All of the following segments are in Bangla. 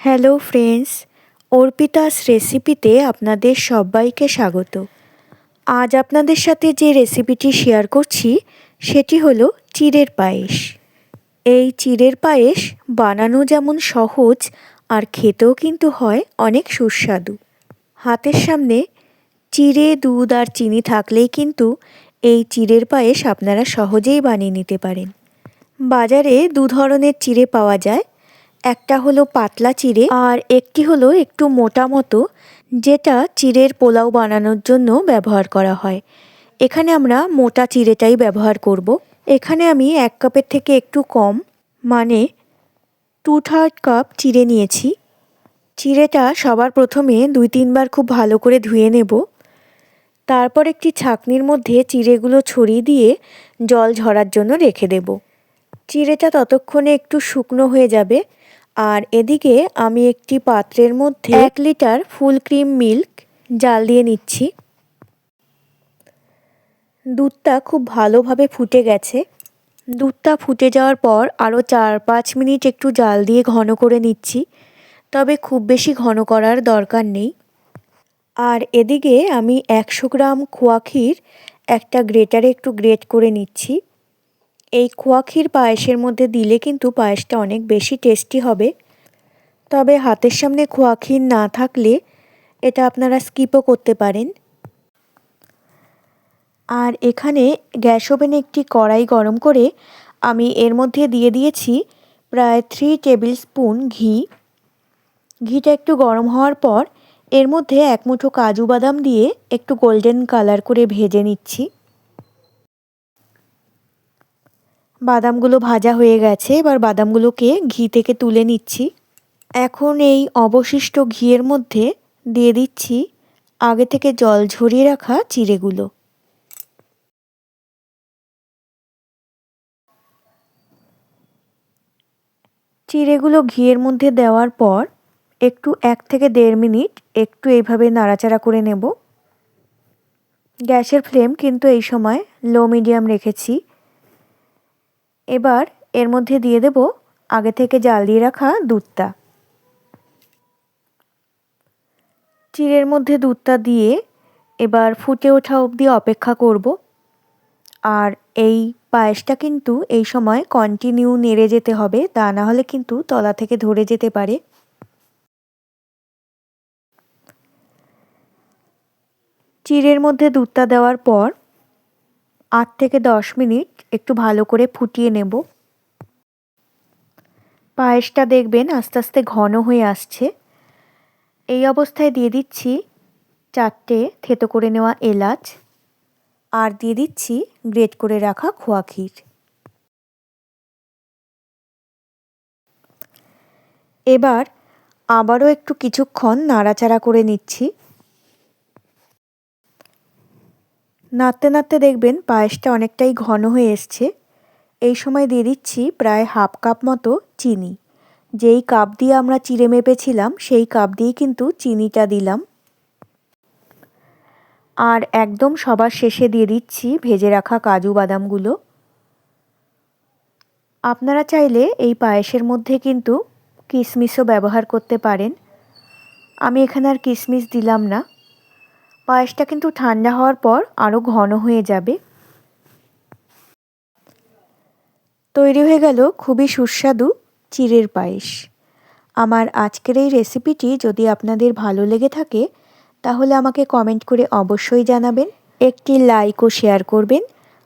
হ্যালো ফ্রেন্ডস, অর্পিতাস রেসিপিতে আপনাদের সবাইকে স্বাগত। আজ আপনাদের সাথে যে রেসিপিটি শেয়ার করছি, সেটি হলো চিড়ের পায়েস। এই চিড়ের পায়েস বানানো যেমন সহজ আর খেতেও কিন্তু হয় অনেক সুস্বাদু। হাতের সামনে চিড়ে, দুধ আর চিনি থাকলেই কিন্তু এই চিড়ের পায়েস আপনারা সহজেই বানিয়ে নিতে পারেন। বাজারে দু ধরনের চিড়ে পাওয়া যায় একটা হলো পাতলা চিড়ে আর একটি হলো একটু মোটা মতো, যেটা চিড়ের পোলাও বানানোর জন্য ব্যবহার করা হয়। এখানে আমরা মোটা চিড়েটাই ব্যবহার করব। এখানে আমি এক কাপের থেকে একটু কম মানে টু থার্ড কাপ চিড়ে নিয়েছি। চিড়েটা সবার প্রথমে দুই তিনবার খুব ভালো করে ধুয়ে নেব। তারপর একটি ছাকনির মধ্যে চিড়েগুলো ছড়িয়ে দিয়ে জল ঝরার জন্য রেখে দেব। চিড়েটা ততক্ষণে একটু শুকনো হয়ে যাবে। আর এদিকে আমি একটি পাত্রের মধ্যে এক লিটার ফুল ক্রিম মিল্ক জাল দিয়ে নিচ্ছি। দুধটা খুব ভালোভাবে ফুটে গেছে। দুধটা ফুটে যাওয়ার পর আরও চার পাঁচ মিনিট একটু জাল দিয়ে ঘন করে নিচ্ছি, তবে খুব বেশি ঘন করার দরকার নেই। আর এদিকে আমি একশো গ্রাম খোয়া ক্ষীর একটা গ্রেটারে একটু গ্রেট করে নিচ্ছি। এই খোয়া ক্ষীর পায়েসের মধ্যে দিলে কিন্তু পায়েসটা অনেক বেশি টেস্টি হবে। তবে হাতের সামনে খোয়া ক্ষীর না থাকলে এটা আপনারা স্কিপও করতে পারেন। আর এখানে গ্যাস ওভেনে একটি কড়াই গরম করে আমি এর মধ্যে দিয়ে দিয়েছি প্রায় থ্রি টেবিল স্পুন ঘি। ঘিটা একটু গরম হওয়ার পর এর মধ্যে এক মুঠো কাজু বাদাম দিয়ে একটু গোল্ডেন কালার করে ভেজে নিচ্ছি। বাদামগুলো ভাজা হয়ে গেছে, এবার বাদামগুলোকে ঘি থেকে তুলে নিচ্ছি। এখন এই অবশিষ্ট ঘিয়ের মধ্যে দিয়ে দিচ্ছি আগে থেকে জল ঝরিয়ে রাখা চিড়েগুলো। চিড়েগুলো ঘিয়ের মধ্যে দেওয়ার পর একটু এক থেকে দেড় মিনিট একটু এইভাবে নাড়াচাড়া করে নেব। গ্যাসের ফ্লেম কিন্তু এই সময় লো মিডিয়াম রেখেছি। এবার এর মধ্যে দিয়ে দেব আগে থেকে জাল দিয়ে রাখা দুধটা। চিড়ের মধ্যে দুধটা দিয়ে এবার ফুটে ওঠা অবধি অপেক্ষা করব। আর এই পায়েসটা কিন্তু এই সময় কন্টিনিউ নেড়ে যেতে হবে, তা না হলে কিন্তু তলা থেকে ধরে যেতে পারে। চিড়ের মধ্যে দুধটা দেওয়ার পর আট থেকে দশ মিনিট একটু ভালো করে ফুটিয়ে নেব। পায়েসটা দেখবেন আস্তে আস্তে ঘন হয়ে আসছে। এই অবস্থায় দিয়ে দিচ্ছি চারটে থেতো করে নেওয়া এলাচ আর দিয়ে দিচ্ছি গ্রেট করে রাখা খোয়া ক্ষীর। এবার আবারও একটু কিছুক্ষণ নাড়াচাড়া করে নিচ্ছি। নাড়তে নাড়তে দেখবেন পায়েসটা অনেকটাই ঘন হয়ে এসছে। এই সময় দিয়ে দিচ্ছি প্রায় হাফ কাপ মতো চিনি। যেই কাপ দিয়ে আমরা চিড়ে মেপেছিলাম, সেই কাপ দিয়েই কিন্তু চিনিটা দিলাম। আর একদম সবার শেষে দিয়ে দিচ্ছি ভেজে রাখা কাজু বাদামগুলো। আপনারা চাইলে এই পায়েসের মধ্যে কিন্তু কিশমিশও ব্যবহার করতে পারেন। আমি এখানে আর কিশমিশ দিলাম না। পায়েসটা কিন্তু ঠান্ডা হওয়ার পর আরও ঘন হয়ে যাবে। তৈরি হয়ে গেল খুবই সুস্বাদু চিড়ের পায়েস। আমার আজকের এই রেসিপিটি যদি আপনাদের ভালো লেগে থাকে, তাহলে আমাকে কমেন্ট করে অবশ্যই জানাবেন, একটি লাইক ও শেয়ার করবেন,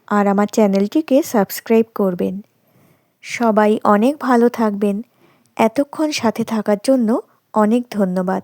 আর আমার চ্যানেলটিকে সাবস্ক্রাইব করবেন। সবাই অনেক ভালো থাকবেন। এতক্ষণ সাথে থাকার জন্য অনেক ধন্যবাদ।